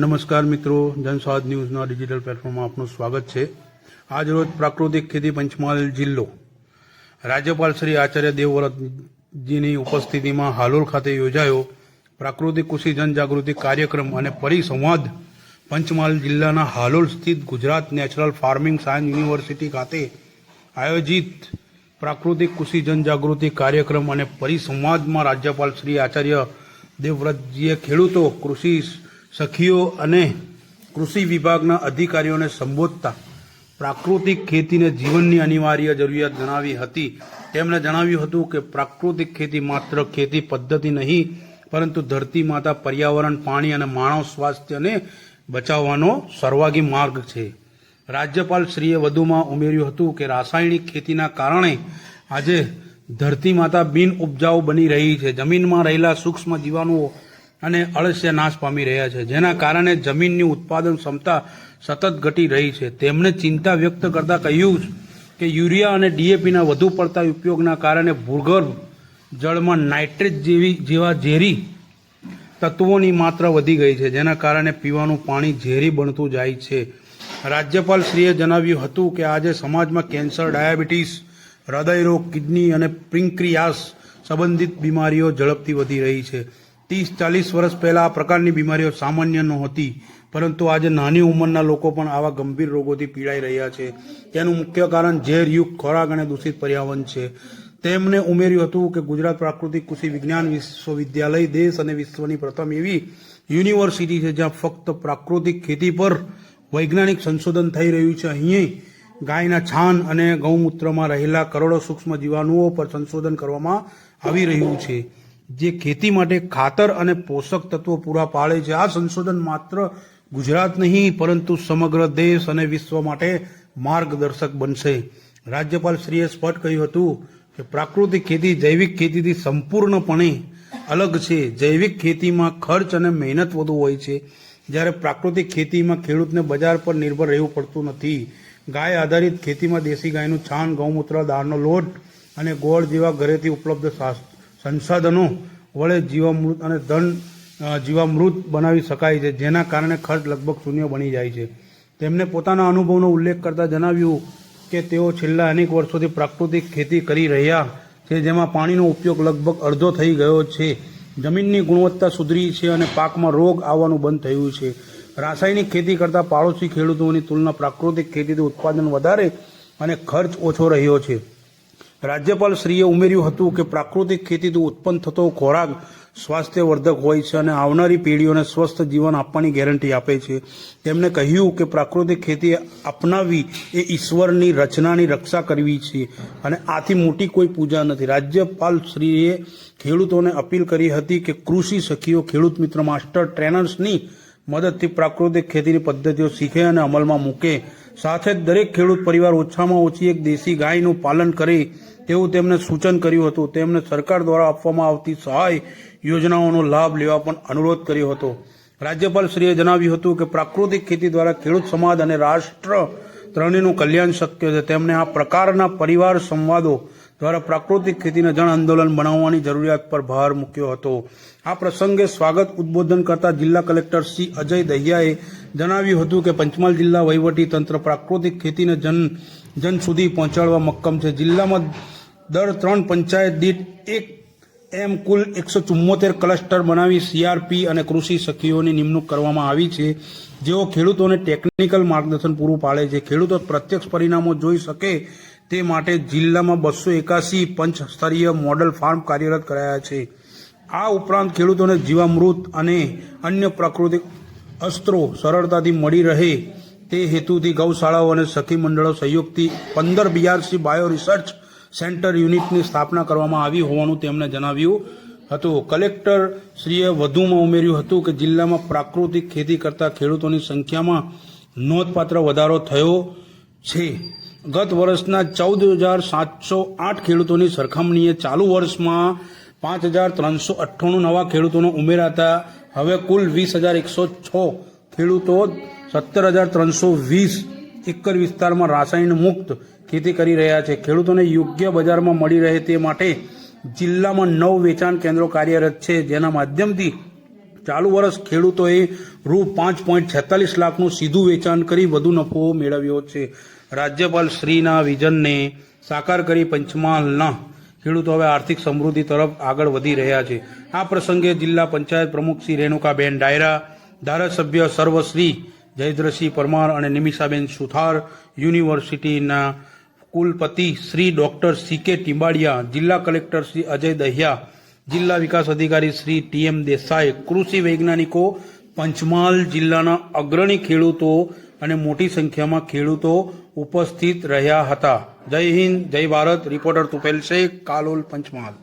નમસ્કાર મિત્રો જનસ્વાદ ન્યૂઝના ડિજિટલ પ્લેટફોર્મમાં આપનું સ્વાગત છે. આજરોજ પ્રાકૃતિક ખેતી પંચમહાલ જિલ્લો. રાજ્યપાલ શ્રી આચાર્ય દેવવ્રતજીની ઉપસ્થિતિમાં હાલોલ ખાતે યોજાયો પ્રાકૃતિક કૃષિ જનજાગૃતિ કાર્યક્રમ અને પરિસંવાદ પંચમહાલ જિલ્લાના હાલોલ સ્થિત Gujarat natural farming science university ખાતે આયોજિત પ્રાકૃતિક કૃષિ જનજાગૃતિ કાર્યક્રમ અને પરિસંવાદમાં રાજ્યપાલ શ્રી આચાર્ય દેવવ્રતજીએ ખેડૂતો, કૃષિ સખીઓ અને કૃષિ વિભાગના અધિકારીઓને સંબોધતા પ્રાકૃતિક ખેતીને જીવનની અનિવાર્ય જરૂરિયાત જણાવી હતી. તેમણે જણાવ્યું હતું કે પ્રાકૃતિક ખેતી માત્ર ખેતી પદ્ધતિ નહીં, પરંતુ ધરતી માતા પર્યાવરણ, પાણી અને માનવ સ્વાસ્થ્યને બચાવવાનો સર્વાગી માર્ગ છે. રાજ્યપાલ શ્રીએ વધુમાં ઉમેર્યું હતું કે રાસાયણિક ખેતીના કારણે આજે ધરતી માતા બિન ઉપજાઉ બની રહી છે. જમીનમાં રહેલા સૂક્ષ્મ જીવાણુઓ અને અળસ્ય નાશ પામી રહ્યા છે. જેના કારણે જમીનની ઉત્પાદન ક્ષમતા સતત ઘટી રહી છે. તેમણે ચિંતા વ્યક્ત કરતા કહ્યું કે યુરિયા અને ડીએપીના વધુ પડતા ઉપયોગના કારણે ભૂગર્ભ જળમાં નાઇટ્રેટ જેવી જેવા ઝેરી તત્વોની માત્રા વધી ગઈ છે, જેના કારણે પીવાનું પાણી ઝેરી બનતું જાય છે. રાજ્યપાલ શ્રીએ જણાવ્યું હતું કે આજે સમાજમાં કેન્સર, ડાયાબિટીસ, હૃદયરોગ, કિડની અને પ્રિન્ક્રિયાસ સંબંધિત બીમારીઓ ઝડપથી વધી રહી છે. ત્રીસ ચાલીસ વર્ષ પહેલાં આ પ્રકારની બીમારીઓ સામાન્ય નહોતી, પરંતુ આજે નાની ઉંમરના લોકો પણ આવા ગંભીર રોગોથી પીડાઈ રહ્યા છે. તેનું મુખ્ય કારણ ઝેરયુક્ત ખોરાક અને દૂષિત પર્યાવરણ છે. તેમણે ઉમેર્યું હતું કે ગુજરાત પ્રાકૃતિક કૃષિ વિજ્ઞાન વિશ્વવિદ્યાલય દેશ અને વિશ્વની પ્રથમ એવી યુનિવર્સિટી છે જ્યાં ફક્ત પ્રાકૃતિક ખેતી પર વૈજ્ઞાનિક સંશોધન થઈ રહ્યું છે. અહીં ગાયના છાન અને ગૌમૂત્રમાં રહેલા કરોડો સૂક્ષ્મ જીવાણુઓ પર સંશોધન કરવામાં આવી રહ્યું છે. જે ખેતી માટે ખાતર અને પોષક તત્વો પૂરા પાડે છે. આ સંશોધન માત્ર ગુજરાત નહીં, પરંતુ સમગ્ર દેશ અને વિશ્વ માટે માર્ગદર્શક બનશે. રાજ્યપાલ શ્રીએ સ્પષ્ટ કહ્યું હતું કે પ્રાકૃતિક ખેતી જૈવિક ખેતીથી સંપૂર્ણપણે અલગ છે. જૈવિક ખેતીમાં ખર્ચ અને મહેનત વધુ હોય છે. જ્યારે પ્રાકૃતિક ખેતીમાં ખેડૂતને બજાર પર નિર્ભર રહેવું પડતું નથી. ગાય આધારિત ખેતીમાં દેશી ગાયનું છાણ, ગૌમૂત્ર, દાળનો લોટ અને ગોળ જેવા ઘરેથી ઉપલબ્ધ સંસાધનો વડે જીવામૃત અને ધન જીવામૃત બનાવી શકાય છે, જેના કારણે ખર્ચ લગભગ શૂન્ય બની જાય છે. તેમણે પોતાના અનુભવનો ઉલ્લેખ કરતા જણાવ્યું કે તેઓ છેલ્લા અનેક વર્ષોથી પ્રાકૃતિક ખેતી કરી રહ્યા છે, જેમાં પાણીનો ઉપયોગ લગભગ અડધો થઈ ગયો છે. જમીનની ગુણવત્તા સુધરી છે અને પાકમાં રોગ આવવાનું બંધ થયું છે. રાસાયણિક ખેતી કરતાં પાડોશી ખેડૂતોની તુલના પ્રાકૃતિક ખેતીથી ઉત્પાદન વધારે અને ખર્ચ ઓછો રહ્યો છે. રાજ્યપાલ શ્રીએ ઉમેર્યું હતું કે પ્રાકૃતિક ખેતીથી ઉત્પન્ન થતો ખોરાક સ્વાસ્થ્યવર્ધક હોય છે અને આવનારી પેઢીઓને સ્વસ્થ જીવન આપવાની ગેરંટી આપે છે. તેમણે કહ્યું કે પ્રાકૃતિક ખેતી અપનાવવી એ ઈશ્વરની રચનાની રક્ષા કરવી છે અને આથી મોટી કોઈ પૂજા નથી. રાજ્યપાલ શ્રીએ ખેડૂતોને અપીલ કરી હતી કે કૃષિ સખીઓ, ખેડૂત મિત્ર, માસ્ટર, ટ્રેનર્સની મદદથી પ્રાકૃતિક ખેતીની પદ્ધતિઓ શીખે અને અમલમાં મૂકે. સાથે જ દરેક ખેડૂત પરિવાર ઓછામાં ઓછી એક દેશી ગાયનું પાલન કરે તેવું તેમને સૂચન કર્યું હતું. તેમણે સરકાર દ્વારા આપવામાં આવતી સહાય યોજનાઓનો લાભ લેવા પણ અનુરોધ કર્યો હતો. રાજ્યપાલ શ્રીએ જણાવ્યું હતું કે પ્રાકૃતિક ખેતી દ્વારા ખેડૂત સમાજ અને રાષ્ટ્ર ત્રણેયનું કલ્યાણ શક્ય છે. તેમણે આ પ્રકારના પરિવાર સંવાદો દ્વારા પ્રાકૃતિક ખેતીને જન આંદોલન બનાવવાની જરૂરિયાત પર ભાર મૂક્યો હતો. આ પ્રસંગે સ્વાગત ઉદબોધન કરતા જિલ્લા કલેક્ટર શ્રી અજય દહિયાએ જણાવ્યું હતું કે પંચમહાલ જિલ્લા વહીવટી તંત્ર પ્રાકૃતિક ખેતીને જન જન સુધી પહોંચાડવા મક્કમ છે. જિલ્લામાં દર ત્રણ પંચાયત દીઠ એક એમ કુલ એકસો ચુમ્મોતેર ક્લસ્ટર બનાવી સીઆરપી અને કૃષિ સખીઓની નિમણૂક કરવામાં આવી છે. જેઓ ખેડૂતોને ટેકનિકલ માર્ગદર્શન પૂરું પાડે છે. ખેડૂતો પ્રત્યક્ષ પરિણામો જોઈ શકે તે માટે જિલ્લામાં બસો એકાસી પંચ સ્તરીય મોડલ ફાર્મ કાર્યરત કરાયા છે. આ ઉપરાંત ખેડૂતોને જીવામૃત અને અન્ય પ્રાકૃતિક અસ્ત્રો સરળતાથી મળી રહે તે હેતુથી ગૌશાળાઓ અને સખી મંડળો સહયોગથી પંદર બીઆરસી બાયો રિસર્ચ સેન્ટર યુનિટની સ્થાપના કરવામાં આવી હોવાનું તેમણે જણાવ્યું હતું. કલેક્ટર શ્રીએ વધુમાં ઉમેર્યું હતું કે જિલ્લામાં પ્રાકૃતિક ખેતી કરતા ખેડૂતોની સંખ્યામાં નોંધપાત્ર વધારો થયો છે. ગત વર્ષના ચૌદ હજાર સાતસો આઠ ખેડૂતોની સરખામણીએ ચાલુ વર્ષમાં પાંચ હજાર ત્રણસો અઠ્ઠાણું નવા ખેડૂતોનો ઉમેરાતા હવે કુલ વીસ હજાર એકસો છ ખેડૂતો સત્તર હજાર ત્રણસો વીસ એકર વિસ્તારમાં રાસાયણ મુક્ત ખેતી કરી રહ્યા છે. ખેડૂતોને યોગ્ય બજારમાં મળી રહે તે માટે જિલ્લામાં નવ વેચાણ કેન્દ્રો કાર્યરત છે. જેના માધ્યમથી ચાલુ વર્ષ ખેડૂતોએ રૂ પાંચ પોઈન્ટ છેતાલીસ લાખનું સીધું વેચાણ કરી વધુ નફો મેળવ્યો છે. રાજ્યપાલ શ્રીના વિઝનને સાકાર કરી પંચમહાલના ખેડૂતો હવે આર્થિક સમૃદ્ધિ તરફ આગળ વધી રહ્યા છે. આ પ્રસંગે જિલ્લા પંચાયત પ્રમુખ શ્રી રેણુકાબેન ડાયરા, ધારાસભ્ય સર્વશ્રી જયદ્રસિંહ પરમાર અને નિમિષાબેન સુથાર, યુનિવર્સિટીના કુલપતિ શ્રી ડોક્ટર સી કે ટિંબાડિયા, જિલ્લા કલેક્ટર શ્રી અજય દહિયા, જિલ્લા વિકાસ અધિકારી શ્રી ટી એમ દેસાઈ, કૃષિ વૈજ્ઞાનિકો, પંચમહાલ જિલ્લાના અગ્રણી ખેડૂતો અને મોટી સંખ્યામાં ખેડૂતો ઉપસ્થિત રહ્યા હતા. જય હિન્દ જય ભારત. રિપોર્ટર તુપેલ શેખ કાલોલ પંચમહાલ.